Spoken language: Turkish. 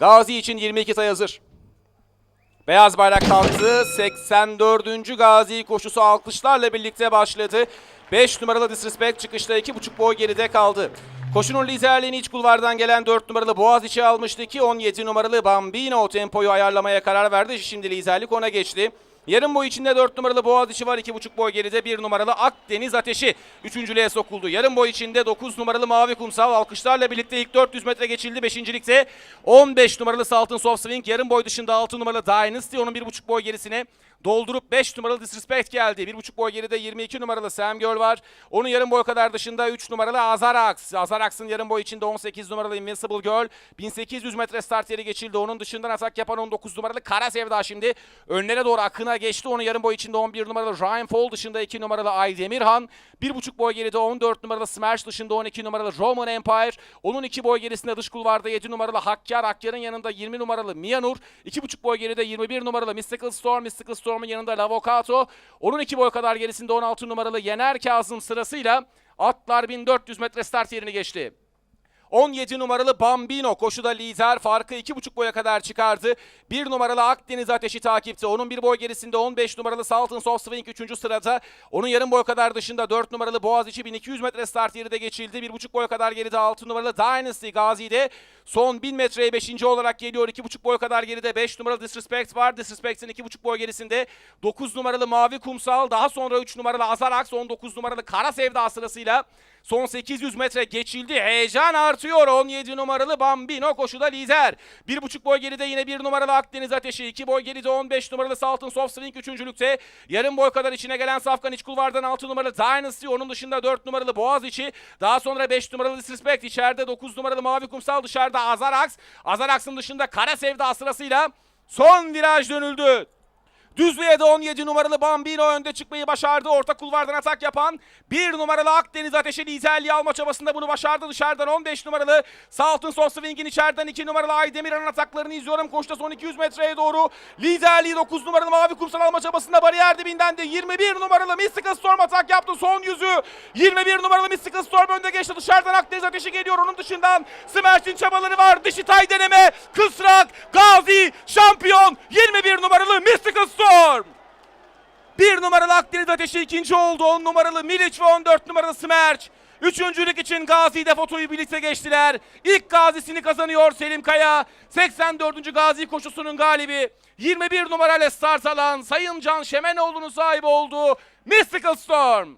Gazi için 22 sayı hazır. Beyaz bayrak kalktı. 84. Gazi koşusu alkışlarla birlikte başladı. 5 numaralı Disrespect çıkışta 2,5 boy geride kaldı. Koşunun liderliğini iç kulvardan gelen 4 numaralı Boğaziçi almıştı ki 17 numaralı Bambino tempoyu ayarlamaya karar verdi. Şimdi liderlik ona geçti. Yarım boy içinde 4 numaralı Boğaziçi var. 2,5 boy geride 1 numaralı Akdeniz Ateşi. Üçüncülüğe sokuldu. Yarım boy içinde 9 numaralı Mavi Kumsal alkışlarla birlikte ilk 400 metre geçildi. Beşincilikte 15 numaralı Saltın Soft Swing. Yarım boy dışında 6 numaralı Dynasty. Onun 1,5 boy gerisine doldurup 5 numaralı Disrespect geldi. 1,5 boy geride 22 numaralı Sam Girl var. Onun yarım boy kadar dışında 3 numaralı Azarax. Azarax'ın yarım boy içinde 18 numaralı Invincible Girl. 1800 metre start yeri geçildi. Onun dışından atak yapan 19 numaralı Kara Sevda şimdi önlere doğru akına geçti. Onun yarım boy içinde 11 numaralı Ryan Fall dışında 2 numaralı Ay Demirhan. 1,5 boy geride 14 numaralı Smash dışında 12 numaralı Roman Empire. Onun 2 boy gerisinde dış kulvarda 7 numaralı Hakkar. Hakkar'ın yanında 20 numaralı Mia Nur. 2,5 boy geride 21 numaralı Mystical Storm. Mystical Storm'un yanında Lavocato. Onun 2 boy kadar gerisinde 16 numaralı Yener Kazım sırasıyla atlar 1400 metre start yerini geçti. 17 numaralı Bambino koşuda lider farkı 2,5 boya kadar çıkardı. 1 numaralı Akdeniz Ateşi takipte. Onun bir boy gerisinde 15 numaralı Salton Soft Swing 3. sırada. Onun yarım boy kadar dışında 4 numaralı Boğaziçi 1200 metre start yeri de geçildi. 1,5 boy kadar geride 6 numaralı Dynasty Gazi'de. Son 1000 metreye 5. olarak geliyor. 2,5 boy kadar geride 5 numaralı Disrespect var. Disrespect'in 2,5 boy gerisinde 9 numaralı Mavi Kumsal. Daha sonra 3 numaralı Azarax. 19 numaralı Kara Sevda sırasıyla Son 800 metre geçildi. Heyecan artıyor. 17 numaralı Bambino koşuda lider. 1,5 boy geride yine 1 numaralı Akdeniz Ateşi. 2 boy geride 15 numaralı Salton Soft Swing 3. Yarım boy kadar içine gelen Safkan iç kulvardan 6 numaralı Dynasty. Onun dışında 4 numaralı Boğaziçi. Daha sonra 5 numaralı Disrespect. içeride 9 numaralı Mavi Kumsal. Dışarıda Azarax. Azarax'ın dışında Kara Sevda sırasıyla son viraj dönüldü. Düzlüğe de 17 numaralı Bambino önde çıkmayı başardı. Orta kulvardan atak yapan 1 numaralı Akdeniz Ateşi liderliği alma çabasında bunu başardı. Dışarıdan 15 numaralı Saltın Soft Swing'in içeriden 2 numaralı Aydemir'in ataklarını izliyorum. Koşta son 200 metreye doğru liderliği 9 numaralı Mavi Kumsal alma çabasında bariyer dibinden de 21 numaralı Mystical Storm atak yaptı. Son yüzü 21 numaralı Mystical Storm önde geçti. Dışarıdan Akdeniz Ateşi geliyor. Onun dışından Smerch'in çabaları var. Dişitay deneme. Kısrak, Gazi, şampiyon 21 numaralı Mystical Storm. Bir numaralı Akdeniz Ateşi ikinci oldu. 10 numaralı Milic ve 14 numaralı Smerç. Üçüncülük için Gazi'de fotoyu birlikte geçtiler. İlk gazisini kazanıyor Selim Kaya. 84. Gazi koşusunun galibi. 21 numarayla start Sayın Can Şemenoğlu'nun sahibi olduğu Mystical Storm.